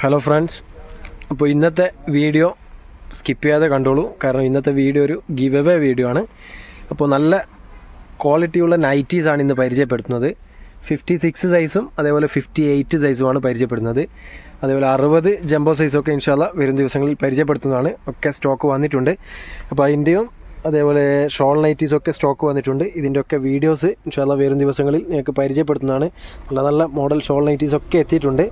Hello friends അപ്പോൾ ഇന്നത്തെ video skip ചെയ്യാതെ കണ്ടോളൂ. കാരണം ഇന്നത്തെ വീഡിയോ ഒരു ഗിവ് എവേ വീഡിയോ ആണ്. അപ്പോൾ നല്ല ക്വാളിറ്റിയുള്ള നൈറ്റീസാണ് ഇന്ന് പരിചയപ്പെടുത്തുന്നത്. ഫിഫ്റ്റി സിക്സ് സൈസും അതേപോലെ ഫിഫ്റ്റി എയ്റ്റ് സൈസുമാണ് പരിചയപ്പെടുന്നത് അതേപോലെ അറുപത് ജംബോ സൈസൊക്കെ ഇൻഷാല്ല വരും ദിവസങ്ങളിൽ പരിചയപ്പെടുത്തുന്നതാണ്. ഒക്കെ സ്റ്റോക്ക് വന്നിട്ടുണ്ട്. അപ്പോൾ അതിന്റെയും അതേപോലെ ഷോൾ നൈറ്റീസ് ഒക്കെ സ്റ്റോക്ക് വന്നിട്ടുണ്ട്. ഇതിന്റെയൊക്കെ വീഡിയോസ് ഇൻഷാല്ല വരും ദിവസങ്ങളിൽ നിങ്ങൾക്ക് പരിചയപ്പെടുത്തുന്നതാണ്. നല്ല നല്ല മോഡൽ ഷോൾ നൈറ്റീസ് ഒക്കെ എത്തിയിട്ടുണ്ട്.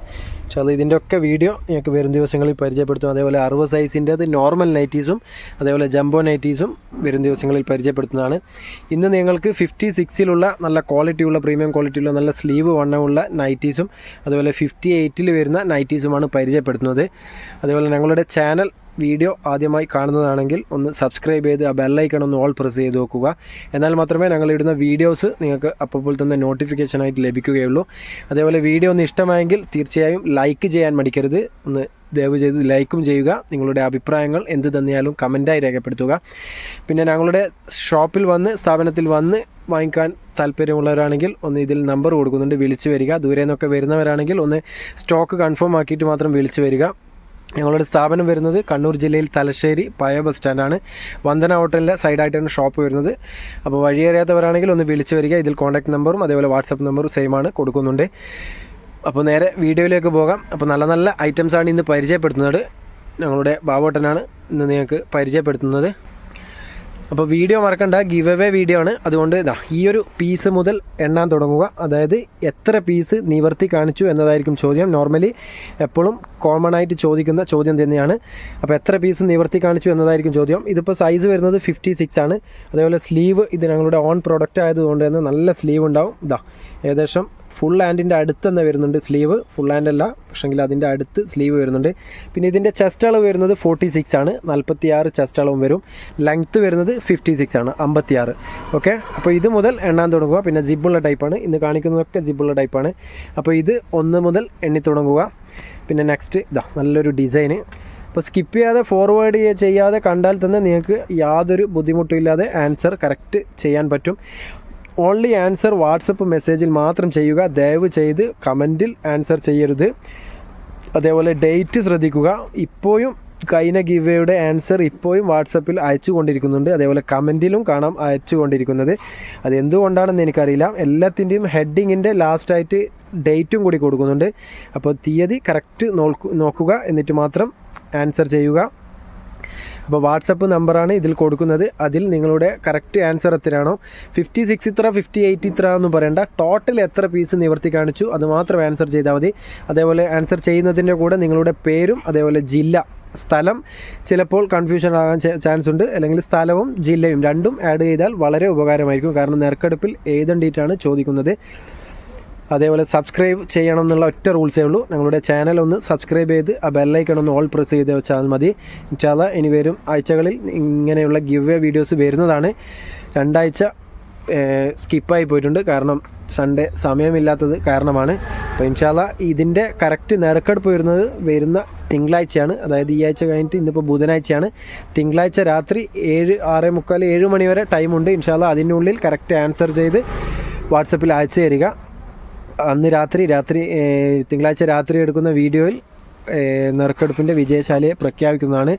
ഇൻഷാല്ല ഇതിന്റെയൊക്കെ വീഡിയോ നിങ്ങൾക്ക് വരും ദിവസങ്ങളിൽ പരിചയപ്പെടുത്തും. അതേപോലെ അറുപത് സൈസിന്റെത് നോർമൽ നൈറ്റീസും അതേപോലെ ജംബോ നൈറ്റീസും വരും ദിവസങ്ങളിൽ പരിചയപ്പെടുത്തുന്നതാണ്. ഇന്ന് നിങ്ങൾക്ക് ഫിഫ്റ്റി സിക്സിലുള്ള നല്ല ക്വാളിറ്റിയുള്ള പ്രീമിയം ക്വാളിറ്റിയുള്ള നല്ല സ്ലീവ് വണ്ണമുള്ള നൈറ്റീസും അതുപോലെ ഫിഫ്റ്റി എയ്റ്റിൽ വരുന്ന നൈറ്റീസുമാണ് പരിചയപ്പെടുത്തുന്നത്. അതേപോലെ ഞങ്ങളുടെ ചാനൽ വീഡിയോ ആദ്യമായി കാണുന്നതാണെങ്കിൽ ഒന്ന് സബ്സ്ക്രൈബ് ചെയ്ത് ആ ബെല്ലൈക്കൺ ഒന്ന് ഓൾ പ്രസ് ചെയ്ത് നോക്കുക എന്നാൽ മാത്രമേ ഞങ്ങൾ ഇടുന്ന വീഡിയോസ് നിങ്ങൾക്ക് അപ്പോൾ തന്നെ നോട്ടിഫിക്കേഷനായിട്ട് ലഭിക്കുകയുള്ളൂ. അതേപോലെ വീഡിയോ ഒന്ന് ഇഷ്ടമായെങ്കിൽ തീർച്ചയായും ലൈക്ക് ചെയ്യാൻ മടിക്കരുത്. ഒന്ന് ദയവ് ചെയ്ത് ലൈക്കും ചെയ്യുക. നിങ്ങളുടെ അഭിപ്രായങ്ങൾ എന്ത് തന്നെയാലും കമന്റായി രേഖപ്പെടുത്തുക. പിന്നെ ഞങ്ങളുടെ ഷോപ്പിൽ വന്ന് സ്ഥാപനത്തിൽ വന്ന് വാങ്ങിക്കാൻ താല്പര്യമുള്ളവരാണെങ്കിൽ ഒന്ന് ഇതിൽ നമ്പർ കൊടുക്കുന്നുണ്ട്. വിളിച്ചു വരിക. ദൂരെ നിന്നൊക്കെ വരുന്നവരാണെങ്കിൽ ഒന്ന് സ്റ്റോക്ക് കൺഫേം ആക്കിയിട്ട് മാത്രം വിളിച്ചു വരിക. ഞങ്ങളുടെ സ്ഥാപനം വരുന്നത് കണ്ണൂർ ജില്ലയിൽ തലശ്ശേരി പയ ബസ് സ്റ്റാൻഡാണ്. വന്ദന ഹോട്ടലിന്റെ സൈഡായിട്ടാണ് ഷോപ്പ് വരുന്നത്. അപ്പോൾ വഴിയറിയാത്തവരാണെങ്കിൽ ഒന്ന് വിളിച്ചു വരിക. ഇതിൽ കോൺടാക്ട് നമ്പറും അതേപോലെ വാട്സപ്പ് നമ്പറും സെയിം ആണ് കൊടുക്കുന്നുണ്ട്. അപ്പോൾ നേരെ വീഡിയോയിലേക്ക് പോകാം. അപ്പോൾ നല്ല നല്ല ഐറ്റംസാണ് ഇന്ന് പരിചയപ്പെടുത്തുന്നത്. ഞങ്ങളുടെ ബാബോട്ടനാണ് ഇന്ന് നിങ്ങൾക്ക് പരിചയപ്പെടുത്തുന്നത്. അപ്പോൾ വീഡിയോ മറക്കണ്ട ഗിവ് അവേ വീഡിയോ ആണ്. അതുകൊണ്ട് ഇതാ ഈ ഒരു പീസ് മുതൽ എണ്ണാൻ തുടങ്ങുക. അതായത് എത്ര പീസ് നിവർത്തി കാണിച്ചു എന്നതായിരിക്കും ചോദ്യം. നോർമലി എപ്പോഴും കോമൺ ആയിട്ട് ചോദിക്കുന്ന ചോദ്യം തന്നെയാണ്. അപ്പോൾ എത്ര പീസ് നിവർത്തി കാണിച്ചു എന്നതായിരിക്കും ചോദ്യം. ഇതിപ്പോൾ സൈസ് വരുന്നത് ഫിഫ്റ്റി സിക്സ് ആണ്. അതേപോലെ സ്ലീവ് ഇത് ഞങ്ങളുടെ ഓൺ പ്രോഡക്റ്റ് ആയതുകൊണ്ട് തന്നെ നല്ല സ്ലീവ് ഉണ്ടാവും. ഇതാ ഏകദേശം ഫുൾ ഹാൻഡിന്റെ അടുത്ത് തന്നെ വരുന്നുണ്ട് സ്ലീവ് ഫുൾ ഹാൻഡ് അല്ല പക്ഷെങ്കിൽ അതിന്റെ അടുത്ത് സ്ലീവ് വരുന്നുണ്ട്. പിന്നെ ഇതിന്റെ ചെസ്റ്റ് അളവ് വരുന്നത് ഫോർട്ടി സിക്സ് ആണ്. നാൽപ്പത്തി ആറ് ചെസ്റ്റ് അളവും വരും. ലെങ്ത്ത് വരുന്നത് ഫിഫ്റ്റി സിക്സ് ആണ് അമ്പത്തി ആറ് ഓക്കെ അപ്പോൾ ഇത് മുതൽ എണ്ണാൻ തുടങ്ങുക. പിന്നെ ജിബുള്ള ടൈപ്പാണ് ഇന്ന് കാണിക്കുന്നതൊക്കെ ജിബുള്ള ടൈപ്പാണ് അപ്പോൾ ഇത് ഒന്ന് മുതൽ എണ്ണി തുടങ്ങുക. പിന്നെ നെക്സ്റ്റ് ഇതാ നല്ലൊരു ഡിസൈന് അപ്പോൾ സ്കിപ്പ് ചെയ്യാതെ ഫോർവേഡ് ചെയ്യാതെ കണ്ടാൽ തന്നെ നിങ്ങൾക്ക് യാതൊരു ബുദ്ധിമുട്ടും ഇല്ലാതെ ആൻസർ കറക്റ്റ് ചെയ്യാൻ പറ്റും. ഓൺലി ആൻസർ വാട്സപ്പ് മെസ്സേജിൽ മാത്രം ചെയ്യുക. ദയവ് ചെയ്ത് കമന്റിൽ ആൻസർ ചെയ്യരുത്. അതേപോലെ ഡേറ്റ് ശ്രദ്ധിക്കുക. ഇപ്പോഴും കൈന ഗിവയുടെ ആൻസർ ഇപ്പോഴും വാട്സപ്പിൽ അയച്ചു കൊണ്ടിരിക്കുന്നുണ്ട് അതേപോലെ കമന്റിലും കാണാം അയച്ചു കൊണ്ടിരിക്കുന്നത് അതെന്തുകൊണ്ടാണെന്ന് എനിക്കറിയില്ല. എല്ലാത്തിന്റെയും ഹെഡിങ്ങിന്റെ ലാസ്റ്റായിട്ട് ഡേറ്റും കൂടി കൊടുക്കുന്നുണ്ട്. അപ്പോൾ തീയതി കറക്റ്റ് നോക്കുക. എന്നിട്ട് മാത്രം ആൻസർ ചെയ്യുക. അപ്പോൾ വാട്സപ്പ് നമ്പറാണ് ഇതിൽ കൊടുക്കുന്നത്. അതിൽ നിങ്ങളുടെ കറക്റ്റ് ആൻസർ എത്രയാണോ ഫിഫ്റ്റി സിക്സ് ഇത്ര ഫിഫ്റ്റി എയ്റ്റ് ഇത്ര എന്ന് പറയേണ്ട. ടോട്ടൽ എത്ര പീസ് നിവർത്തി കാണിച്ചു അത് മാത്രം ആൻസർ ചെയ്താൽ മതി. അതേപോലെ ആൻസർ ചെയ്യുന്നതിന്റെ കൂടെ നിങ്ങളുടെ പേരും അതേപോലെ ജില്ല സ്ഥലം ചിലപ്പോൾ കൺഫ്യൂഷൻ ആകാൻ ചാൻസ് ഉണ്ട്. അല്ലെങ്കിൽ സ്ഥലവും ജില്ലയും രണ്ടും ആഡ് ചെയ്താൽ വളരെ ഉപകാരമായിരിക്കും. കാരണം നെറുക്കെടുപ്പിൽ എഴുതേണ്ടിയിട്ടാണ് ചോദിക്കുന്നത്. അതേപോലെ സബ്സ്ക്രൈബ് ചെയ്യണം എന്നുള്ള ഒറ്റ റൂൾസേ ഉള്ളൂ. ഞങ്ങളുടെ ചാനൽ ഒന്ന് സബ്സ്ക്രൈബ് ചെയ്ത് ആ ബെല്ലൈക്കൺ ഒന്ന് ഓൾ പ്രസ് ചെയ്ത് വെച്ചാൽ മതി. ഇൻഷാല്ല ഇനി വരും ആഴ്ചകളിൽ ഇങ്ങനെയുള്ള ഗിവ് എ വീഡിയോസ് വരുന്നതാണ്. രണ്ടാഴ്ച സ്കിപ്പായി പോയിട്ടുണ്ട്. കാരണം സൺഡേ സമയമില്ലാത്തത് കാരണമാണ്. അപ്പോൾ ഇൻഷാല്ല ഇതിന്റെ കറക്റ്റ് നിരക്കെടുപ്പ് വരുന്നത് വരുന്ന തിങ്കളാഴ്ചയാണ്. അതായത് ഈ ആഴ്ച കഴിഞ്ഞിട്ട് ഇന്നിപ്പോൾ ബുധനാഴ്ചയാണ്. തിങ്കളാഴ്ച രാത്രി ഏഴ് ആറ് മുക്കാൽ ഏഴ് മണി വരെ ടൈമുണ്ട് ഇൻഷാല്ല അതിനുള്ളിൽ കറക്റ്റ് ആൻസർ ചെയ്ത് വാട്സപ്പിൽ അയച്ചു തരിക. അന്ന് രാത്രി രാത്രി തിങ്കളാഴ്ച രാത്രി എടുക്കുന്ന വീഡിയോയിൽ നറുക്കെടുപ്പിന്റെ വിജയശാലയെ പ്രഖ്യാപിക്കുന്നതാണ്.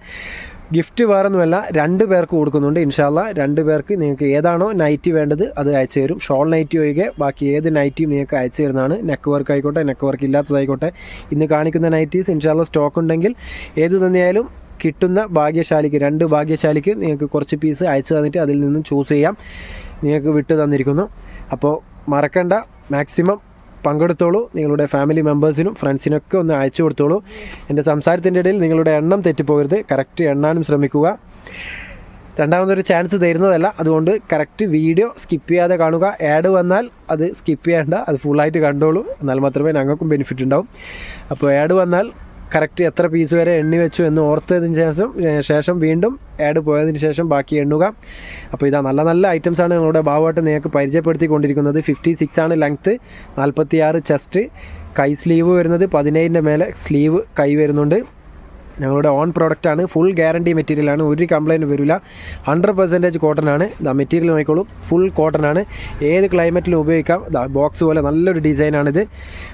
ഗിഫ്റ്റ് വേറൊന്നുമല്ല രണ്ട് പേർക്ക് കൊടുക്കുന്നുണ്ട് ഇൻഷാല്ല രണ്ട് പേർക്ക് നിങ്ങൾക്ക് ഏതാണോ നൈറ്റി വേണ്ടത് അത് അയച്ചു തരും. ഷോൾ നൈറ്റി ഒഴികെ ബാക്കി ഏത് നൈറ്റിയും നിങ്ങൾക്ക് അയച്ചു തരുന്നതാണ്. നെക്ക് വർക്ക് ആയിക്കോട്ടെ നെക്ക് വർക്ക് ഇല്ലാത്തതായിക്കോട്ടെ. ഇന്ന് കാണിക്കുന്ന നൈറ്റീസ് ഇൻഷാല്ല സ്റ്റോക്ക് ഉണ്ടെങ്കിൽ ഏത് തന്നെയായാലും കിട്ടുന്ന ഭാഗ്യശാലിക്ക് രണ്ട് ഭാഗ്യശാലിക്ക് നിങ്ങൾക്ക് കുറച്ച് പീസ് അയച്ചു തന്നിട്ട് അതിൽ നിന്നും ചൂസ് ചെയ്യാം. നിങ്ങൾക്ക് വിട്ടു തന്നിരിക്കുന്നു. അപ്പോൾ മറക്കണ്ട മാക്സിമം പങ്കെടുത്തോളൂ. നിങ്ങളുടെ ഫാമിലി മെമ്പേഴ്സിനും ഫ്രണ്ട്സിനൊക്കെ ഒന്ന് അയച്ചു കൊടുത്തോളൂ എന്റെ സംസാരത്തിന്റെ ഇടയിൽ നിങ്ങളുടെ എണ്ണം തെറ്റിപ്പോകരുത്. കറക്റ്റ് എണ്ണാനും ശ്രമിക്കുക. രണ്ടാമതൊരു ചാൻസ് തരുന്നതല്ല. അതുകൊണ്ട് കറക്റ്റ് വീഡിയോ സ്കിപ്പ് ചെയ്യാതെ കാണുക. ആഡ് വന്നാൽ അത് സ്കിപ്പ് ചെയ്യേണ്ട. അത് ഫുള്ളായിട്ട് കണ്ടോളൂ. എന്നാൽ മാത്രമേ ഞങ്ങൾക്കും ബെനിഫിറ്റ് ഉണ്ടാവും. അപ്പോൾ ആഡ് വന്നാൽ കറക്റ്റ് എത്ര പീസ് വരെ എണ്ണി വെച്ചു എന്ന് ഓർത്തതിന് ശേഷം ശേഷം വീണ്ടും ആഡ് പോയതിന് ശേഷം ബാക്കി എണ്ണുക. അപ്പോൾ ഇതാ നല്ല നല്ല ഐറ്റംസ് ആണ് നിങ്ങളുടെ ഭാവമായിട്ട് നിങ്ങൾക്ക് പരിചയപ്പെടുത്തിക്കൊണ്ടിരിക്കുന്നത്. ഫിഫ്റ്റി സിക്സ് ആണ് ലെങ്ത്ത് നാൽപ്പത്തി ആറ് ചെസ്റ്റ് കൈ സ്ലീവ് വരുന്നത് പതിനേഴിന്റെ മേലെ സ്ലീവ് കൈ വരുന്നുണ്ട്. ഞങ്ങളുടെ ഓൺ പ്രോഡക്റ്റ് ആണ്. ഫുൾ ഗ്യാരണ്ടി മെറ്റീരിയൽ ആണ്. ഒരു കംപ്ലൈന്റ് വരില്ല ഹൺഡ്രഡ് പെർസെന്റേജ് കോട്ടൺ ആണ്. ഇതാ മെറ്റീരിയൽ നോക്കിക്കോളൂ. ഫുൾ കോട്ടൺ ആണ്. ഏത് ക്ലൈമറ്റിലും ഉപയോഗിക്കാം. ബോക്സ് പോലെ നല്ലൊരു ഡിസൈനാണിത്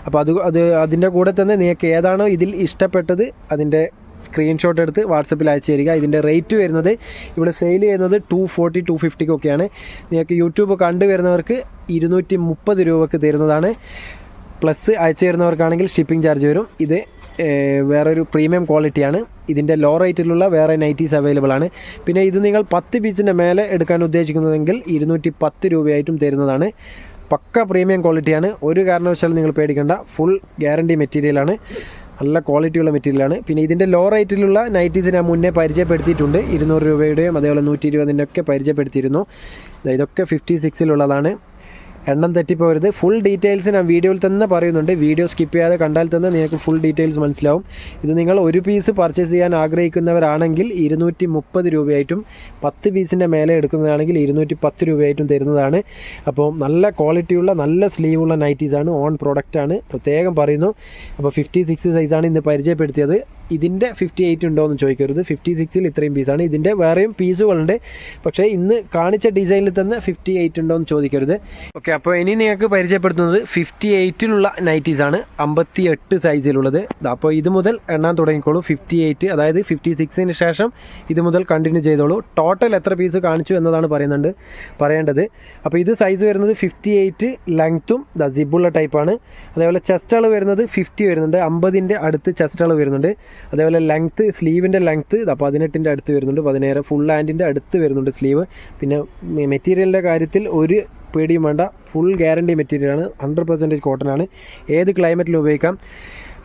അപ്പോൾ അത് അത് അതിന്റെ കൂടെ തന്നെ നിങ്ങൾക്ക് ഏതാണോ ഇതിൽ ഇഷ്ടപ്പെട്ടത് അതിന്റെ സ്ക്രീൻഷോട്ട് എടുത്ത് വാട്സപ്പിൽ അയച്ചു തരിക. ഇതിന്റെ റേറ്റ് വരുന്നത് ഇവിടെ സെയിൽ ചെയ്യുന്നത് ടു ഫോർട്ടി ടു ഫിഫ്റ്റിക്കൊക്കെയാണ് നിങ്ങൾക്ക് യൂട്യൂബ് കണ്ടു വരുന്നവർക്ക് ഇരുന്നൂറ്റി മുപ്പത് രൂപക്ക് തരുന്നതാണ്. പ്ലസ് അയച്ചു തരുന്നവർക്കാണെങ്കിൽ ഷിപ്പിംഗ് ചാർജ് വരും. ഇത് വേറൊരു പ്രീമിയം ക്വാളിറ്റിയാണ്. ഇതിന്റെ ലോ റേറ്റിലുള്ള വേറെ നൈറ്റീസ് അവൈലബിൾ ആണ്. പിന്നെ ഇത് നിങ്ങൾ പത്ത് പീസിന്റെ മേലെ എടുക്കാൻ ഉദ്ദേശിക്കുന്നതെങ്കിൽ ഇരുന്നൂറ്റി പത്ത് രൂപയായിട്ടും തരുന്നതാണ്. പക്ക പ്രീമിയം ക്വാളിറ്റിയാണ്. ഒരു കാരണവശാലും നിങ്ങൾ പേടിക്കേണ്ട. ഫുൾ ഗ്യാരണ്ടി മെറ്റീരിയലാണ് നല്ല ക്വാളിറ്റിയുള്ള മെറ്റീരിയലാണ് പിന്നെ ഇതിന്റെ ലോ റേറ്റിലുള്ള നൈറ്റീസ് ഞാൻ മുന്നേ പരിചയപ്പെടുത്തിയിട്ടുണ്ട്. ഇരുന്നൂറ് രൂപയുടെയും അതേപോലെ നൂറ്റി ഇരുപതിന്റെ ഒക്കെ പരിചയപ്പെടുത്തിയിരുന്നു. ഇതൊക്കെ ഫിഫ്റ്റി സിക്സിലുള്ളതാണ് എണ്ണം തെറ്റിപ്പോരുത്. ഫുൾ ഡീറ്റെയിൽസ് ഞാൻ വീഡിയോയിൽ തന്നെ പറയുന്നുണ്ട്. വീഡിയോ സ്കിപ്പ് ചെയ്യാതെ കണ്ടാൽ തന്നെ നിങ്ങൾക്ക് ഫുൾ ഡീറ്റെയിൽസ് മനസ്സിലാവും. ഇത് നിങ്ങൾ ഒരു പീസ് പർച്ചേസ് ചെയ്യാൻ ആഗ്രഹിക്കുന്നവരാണെങ്കിൽ ഇരുന്നൂറ്റി മുപ്പത് രൂപയായിട്ടും പത്ത് പീസിന്റെ മേലെ എടുക്കുന്നതാണെങ്കിൽ ഇരുന്നൂറ്റി പത്ത് രൂപയായിട്ടും തരുന്നതാണ്. അപ്പോൾ നല്ല ക്വാളിറ്റിയുള്ള നല്ല സ്ലീവുള്ള നൈറ്റീസാണ് ഓൺ പ്രൊഡക്റ്റാണ് പ്രത്യേകം പറയുന്നു. അപ്പോൾ ഫിഫ്റ്റി സിക്സ് സൈസാണ് ഇന്ന് പരിചയപ്പെടുത്തിയത്. ഇതിന്റെ ഫിഫ്റ്റി എയ്റ്റ് ഉണ്ടോ എന്ന് ചോദിക്കരുത്. ഫിഫ്റ്റി സിക്സിൽ ഇത്രയും പീസാണ് ഇതിന്റെ വേറെയും പീസുകളുണ്ട് പക്ഷേ ഇന്ന് കാണിച്ച ഡിസൈനിൽ തന്നെ ഫിഫ്റ്റി എയ്റ്റ് ഉണ്ടോ എന്ന് ചോദിക്കരുത്. ഓക്കെ അപ്പോൾ ഇനി നിങ്ങൾക്ക് പരിചയപ്പെടുത്തുന്നത് ഫിഫ്റ്റി എയ്റ്റിലുള്ള നൈറ്റീസാണ് അമ്പത്തി എട്ട് സൈസിലുള്ളത് അപ്പോൾ ഇത് മുതൽ എണ്ണാൻ തുടങ്ങിക്കോളൂ. ഫിഫ്റ്റി എയ്റ്റ് അതായത് ഫിഫ്റ്റി സിക്സിന് ശേഷം ഇത് മുതൽ കണ്ടിന്യൂ ചെയ്തോളൂ. ടോട്ടൽ എത്ര പീസ് കാണിച്ചു എന്നതാണ് പറയുന്നുണ്ട് പറയേണ്ടത്. അപ്പോൾ ഇത് സൈസ് വരുന്നത് ഫിഫ്റ്റി എയ്റ്റ് ലെങ്ത്തും ദ സിബുള്ള ടൈപ്പാണ് അതേപോലെ ചെസ്റ്റ് അളവ് വരുന്നത് ഫിഫ്റ്റി വരുന്നുണ്ട്. അമ്പതിന്റെ അടുത്ത് ചെസ്റ്റ് അളവ് വരുന്നുണ്ട്. അതേപോലെ ലെങ്ത്ത് സ്ലീവിന്റെ ലെങ്ത്ത് ഇതാ പതിനെട്ടിന്റെ അടുത്ത് വരുന്നുണ്ട്. പതിനേഴ് ഫുൾ ഹാൻഡിന്റെ അടുത്ത് വരുന്നുണ്ട് സ്ലീവ് പിന്നെ മെറ്റീരിയലിന്റെ കാര്യത്തിൽ ഒരു പേടിയും വേണ്ട. ഫുൾ ഗ്യാരണ്ടി മെറ്റീരിയലാണ് ഹൺഡ്രഡ് പെർസെന്റേജ് കോട്ടൺ ആണ്. ഏത് ക്ലൈമറ്റിലും ഉപയോഗിക്കാം.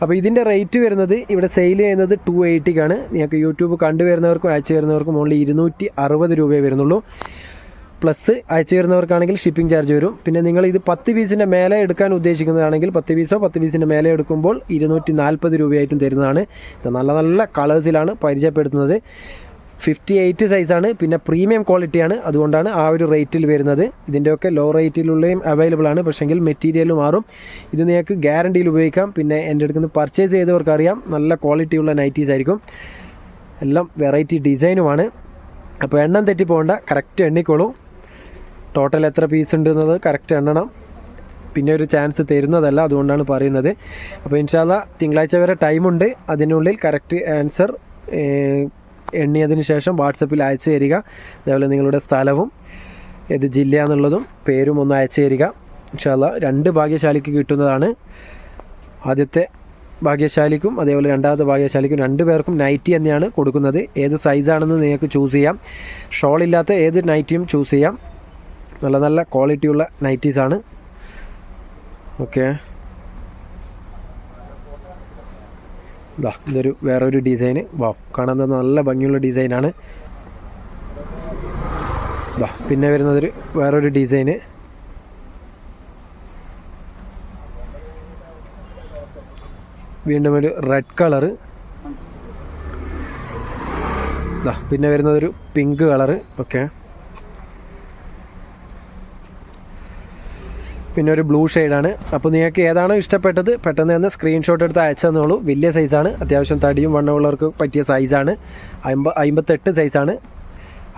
അപ്പോൾ ഇതിന്റെ റേറ്റ് വരുന്നത് ഇവിടെ സെയിൽ ചെയ്യുന്നത് ടു എയ്റ്റിക്കാണ് നിങ്ങൾക്ക് യൂട്യൂബ് കണ്ടുവരുന്നവർക്കും അയച്ചു വരുന്നവർക്കും ഓൺലി ഇരുന്നൂറ്റി അറുപത് രൂപയെ വരുന്നുള്ളൂ. പ്ലസ് അയച്ചു വരുന്നവർക്കാണെങ്കിൽ ഷിപ്പിംഗ് ചാർജ് വരും. പിന്നെ നിങ്ങൾ ഇത് പത്ത് പീസിന്റെ മേലെ എടുക്കാൻ ഉദ്ദേശിക്കുന്നതാണെങ്കിൽ പത്ത് പീസോ പത്ത് പീസിന്റെ മേലെ എടുക്കുമ്പോൾ ഇരുന്നൂറ്റി നാൽപ്പത് രൂപയായിട്ടും തരുന്നതാണ്. നല്ല നല്ല കളേഴ്സിലാണ് പരിചയപ്പെടുത്തുന്നത്. ഫിഫ്റ്റി എയ്റ്റ് സൈസാണ് പിന്നെ പ്രീമിയം ക്വാളിറ്റിയാണ് അതുകൊണ്ടാണ് ആ ഒരു റേറ്റിൽ വരുന്നത്. ഇതിന്റെയൊക്കെ ലോ റേറ്റിലുള്ളതും അവൈലബിൾ ആണ്. പക്ഷേങ്കിൽ മെറ്റീരിയൽ മാറും. ഇത് നിങ്ങൾക്ക് ഗ്യാരണ്ടിയിൽ ഉപയോഗിക്കാം. പിന്നെ എന്റെ അടുത്ത് നിന്ന് പർച്ചേസ് ചെയ്തവർക്കറിയാം. നല്ല ക്വാളിറ്റിയുള്ള നൈറ്റീസ് ആയിരിക്കും. എല്ലാം വെറൈറ്റി ഡിസൈനുമാണ് അപ്പോൾ എണ്ണം തെറ്റി പോകണ്ട. കറക്റ്റ് എണ്ണിക്കോളൂ. ടോട്ടൽ എത്ര പീസ് ഉണ്ട് എന്നത് കറക്റ്റ് എണ്ണണം. പിന്നെ ഒരു ചാൻസ് തരുന്നതല്ല. അതുകൊണ്ടാണ് പറയുന്നത്. അപ്പോൾ ഇൻഷാല്ല തിങ്കളാഴ്ച വരെ ടൈമുണ്ട് അതിനുള്ളിൽ കറക്റ്റ് ആൻസർ എണ്ണിയതിന് ശേഷം വാട്സപ്പിൽ അയച്ചു തരിക. അതേപോലെ നിങ്ങളുടെ സ്ഥലവും ഏത് ജില്ല എന്നുള്ളതും പേരും ഒന്ന് അയച്ചു തരിക. ഇൻഷാല്ല രണ്ട് ഭാഗ്യശാലിക്ക് കിട്ടുന്നതാണ്. ആദ്യത്തെ ഭാഗ്യശാലിക്കും അതേപോലെ രണ്ടാമത്തെ ഭാഗ്യശാലിക്കും രണ്ട് പേർക്കും നൈറ്റി തന്നെയാണ് കൊടുക്കുന്നത്. ഏത് സൈസാണെന്ന് നിങ്ങൾക്ക് ചൂസ് ചെയ്യാം. ഷോൾ ഇല്ലാത്ത ഏത് നൈറ്റിയും ചൂസ് ചെയ്യാം. നല്ല നല്ല ക്വാളിറ്റിയുള്ള നൈറ്റീസാണ് ഓക്കെ ഇതാ ഇതൊരു വേറൊരു ഡിസൈൻ വാ കാണാൻ നല്ല ഭംഗിയുള്ള ഡിസൈനാണ് ഇതാ പിന്നെ വരുന്നതൊരു വേറൊരു ഡിസൈൻ വീണ്ടും ഒരു റെഡ് കളറ് പിന്നെ വരുന്നതൊരു പിങ്ക് കളറ് ഓക്കെ. പിന്നെ ഒരു ബ്ലൂ ഷെയ്ഡാണ്. അപ്പോൾ നിങ്ങൾക്ക് ഏതാണോ ഇഷ്ടപ്പെട്ടത് പെട്ടെന്ന് തന്നെ സ്ക്രീൻഷോട്ട് എടുത്ത് അയച്ചു തന്നോളൂ. വലിയ സൈസാണ് അത്യാവശ്യം തടിയും വണ്ണമുള്ളവർക്ക് പറ്റിയ സൈസാണ് അമ്പ അമ്പത്തെട്ട് സൈസാണ്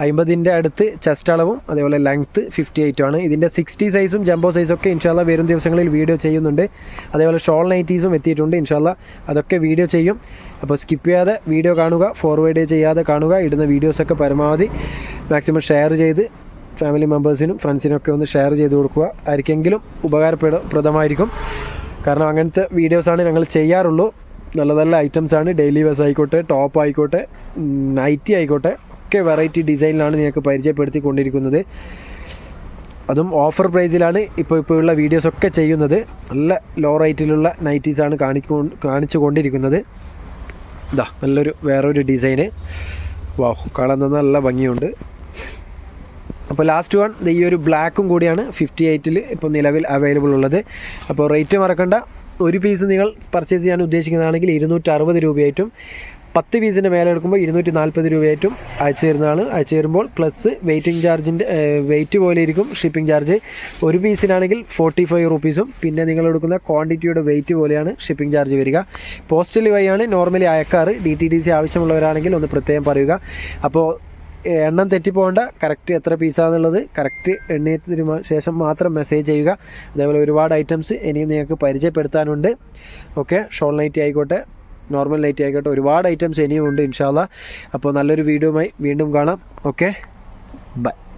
അമ്പതിന്റെ അടുത്ത് ചെസ്റ്റ് അളവും അതേപോലെ ലെങ്ത്ത് ഫിഫ്റ്റി എയ്റ്റും ആണ്. ഇതിന്റെ സിക്സ്റ്റി സൈസും ജംബോ സൈസും ഒക്കെ ഇൻഷാല്ല വരും ദിവസങ്ങളിൽ വീഡിയോ ചെയ്യുന്നുണ്ട്. അതേപോലെ ഷോൾ നൈറ്റീസും എത്തിയിട്ടുണ്ട് ഇൻഷാല്ല അതൊക്കെ വീഡിയോ ചെയ്യും. അപ്പോൾ സ്കിപ്പ് ചെയ്യാതെ വീഡിയോ കാണുക ഫോർവേഡ് ചെയ്യാതെ കാണുക ഇടുന്ന വീഡിയോസൊക്കെ പരമാവധി മാക്സിമം ഷെയർ ചെയ്ത് ഫാമിലി മെമ്പേഴ്സിനും ഫ്രണ്ട്സിനും ഒക്കെ ഒന്ന് ഷെയർ ചെയ്ത് കൊടുക്കുക. ആർക്കെങ്കിലും ഉപകാരപ്രദമായിരിക്കും. കാരണം അങ്ങനത്തെ വീഡിയോസാണ് ഞങ്ങൾ ചെയ്യാറുള്ളൂ. നല്ല നല്ല ഐറ്റംസ് ആണ്. ഡെയിലി വെസ് ആയിക്കോട്ടെ ടോപ്പ് ആയിക്കോട്ടെ നൈറ്റി ആയിക്കോട്ടെ ഒക്കെ വെറൈറ്റി ഡിസൈനിലാണ് നിങ്ങൾക്ക് പരിചയപ്പെടുത്തി കൊണ്ടിരിക്കുന്നത് അതും ഓഫർ പ്രൈസിലാണ് ഇപ്പോൾ ഇപ്പോൾ ഉള്ള വീഡിയോസൊക്കെ ചെയ്യുന്നത്. നല്ല ലോ റേറ്റിലുള്ള നൈറ്റീസാണ് കാണിക്കൊ കാണിച്ചു കൊണ്ടിരിക്കുന്നത് ഇതാ നല്ലൊരു വേറൊരു ഡിസൈന് വാഹ് കാണാൻ നല്ല ഭംഗിയുണ്ട്. അപ്പോൾ ലാസ്റ്റ് വൺ ഈ ഒരു ബ്ലാക്കും കൂടിയാണ് ഫിഫ്റ്റി എയ്റ്റിൽ ഇപ്പോൾ നിലവിൽ അവൈലബിൾ ഉള്ളത്. അപ്പോൾ റേറ്റ് മറക്കണ്ട. ഒരു പീസ് നിങ്ങൾ പർച്ചേസ് ചെയ്യാൻ ഉദ്ദേശിക്കുന്നതാണെങ്കിൽ ഇരുന്നൂറ്റി അറുപത് രൂപയായിട്ടും പത്ത് പീസിന്റെ മേലെ എടുക്കുമ്പോൾ ഇരുന്നൂറ്റി നാൽപ്പത് രൂപയായിട്ടും അയച്ചു തരുന്നതാണ് അയച്ചു തരുമ്പോൾ പ്ലസ് വെയിറ്റിംഗ് ചാർജിന്റെ വെയിറ്റ് പോലെ ഇരിക്കും ഷിപ്പിംഗ് ചാർജ് ഒരു പീസിനാണെങ്കിൽ ഫോർട്ടി ഫൈവ് റുപ്പീസും പിന്നെ നിങ്ങൾ എടുക്കുന്ന ക്വാണ്ടിറ്റിയുടെ വെയിറ്റ് പോലെയാണ് ഷിപ്പിംഗ് ചാർജ് വരിക. പോസ്റ്റൽ വഴിയാണ് നോർമലി അയക്കാറ്. ഡി ടി ഡി സി ആവശ്യമുള്ളവരാണെങ്കിൽ ഒന്ന് പ്രത്യേകം പറയുക. അപ്പോൾ എണ്ണം തെറ്റിപ്പോകേണ്ട. കറക്റ്റ് എത്ര പീസാന്നുള്ളത് കറക്റ്റ് എണ്ണിയതിന് ശേഷം മാത്രം മെസ്സേജ് ചെയ്യുക. അതേപോലെ ഒരുപാട് ഐറ്റംസ് ഇനിയും നിങ്ങൾക്ക് പരിചയപ്പെടുത്താനുണ്ട്. ഓക്കെ ഷോൾ നൈറ്റി ആയിക്കോട്ടെ നോർമൽ നൈറ്റി ആയിക്കോട്ടെ ഒരുപാട് ഐറ്റംസ് ഇനിയും ഉണ്ട് ഇൻഷാല്ല അപ്പോൾ നല്ലൊരു വീഡിയോയുമായി വീണ്ടും കാണാം. Okay bye